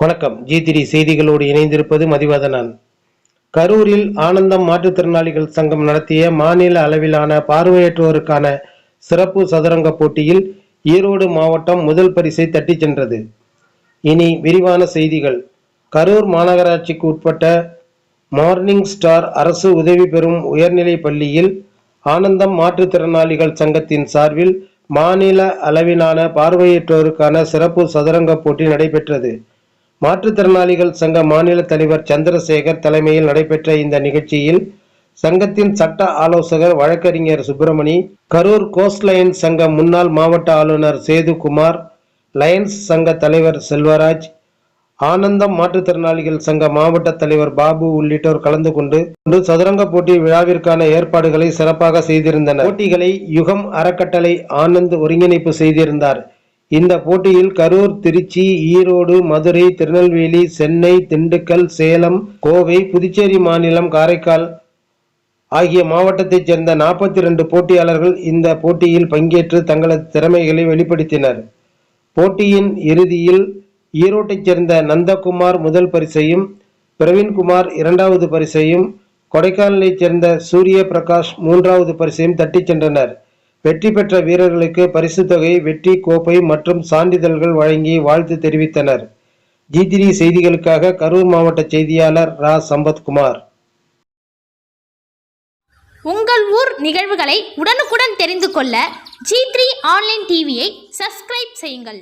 வணக்கம். G three செய்திகளோடு இணைந்திருப்பது மதிவதனன். கரூரில் ஆனந்தம் மாற்றுத்திறனாளிகள் சங்கம் நடத்திய மாநில அளவிலான பார்வையற்றோருக்கான சிறப்பு சதுரங்க போட்டியில் ஈரோடு மாவட்டம் முதல் பரிசை தட்டிச் சென்றது. இனி விரிவான செய்திகள். கரூர் மாநகராட்சிக்கு உட்பட்ட மார்னிங் ஸ்டார் அரசு உதவி பெறும் உயர்நிலை பள்ளியில் ஆனந்தம் மாற்றுத்திறனாளிகள் சங்கத்தின் சார்பில் மாநில அளவிலான பார்வையற்றோருக்கான சிறப்பு சதுரங்க போட்டி நடைபெற்றது. மாற்றுத்திறனாளிகள் சங்க மாநில தலைவர் சந்திரசேகர் தலைமையில் நடைபெற்ற இந்த நிகழ்ச்சியில் சங்கத்தின் சட்ட ஆலோசகர் வழக்கறிஞர் சுப்பிரமணி கரூர் கோஸ்ட் லயன்ஸ் சங்க முன்னாள் மாவட்ட ஆளுநர் சேதுகுமார் லயன்ஸ் சங்க தலைவர் செல்வராஜ் ஆனந்தம் மாற்றுத்திறனாளிகள் சங்க மாவட்ட தலைவர் பாபு உள்ளிட்டோர் கலந்து கொண்டு கொண்டு சதுரங்க போட்டி விழாவிற்கான ஏற்பாடுகளை சிறப்பாக செய்திருந்தனர். போட்டிகளை யுகம் அறக்கட்டளை ஆனந்த் ஒருங்கிணைப்பு செய்திருந்தார். இந்த போட்டியில் கரூர் திருச்சி ஈரோடு மதுரை திருநெல்வேலி சென்னை திண்டுக்கல் சேலம் கோவை புதுச்சேரி மாநிலம் காரைக்கால் ஆகிய மாவட்டத்தைச் சேர்ந்த நாற்பத்தி ரெண்டு போட்டியாளர்கள் இந்த போட்டியில் பங்கேற்று தங்களது திறமைகளை வெளிப்படுத்தினர். போட்டியின் இறுதியில் ஈரோட்டைச் சேர்ந்த நந்தகுமார் முதல் பரிசையும் பிரவீன்குமார் இரண்டாவது பரிசையும் கொடைக்கானலைச் சேர்ந்த சூரிய பிரகாஷ் மூன்றாவது பரிசையும் தட்டிச் சென்றனர். வெற்றி பெற்ற வீரர்களுக்கு பரிசு தொகை வெற்றி கோப்பை மற்றும் சான்றிதழ்கள் வழங்கி வாழ்த்து தெரிவித்தனர். ஜி த்ரீ செய்திகளுக்காக கரூர் மாவட்ட செய்தியாளர் ரா. சம்பத்குமார். உங்கள் ஊர் நிகழ்வுகளை உடனுக்குடன் தெரிந்து கொள்ள ஜி த்ரீ ஆன்லைன் டிவியை சப்ஸ்கிரைப் செய்யுங்கள்.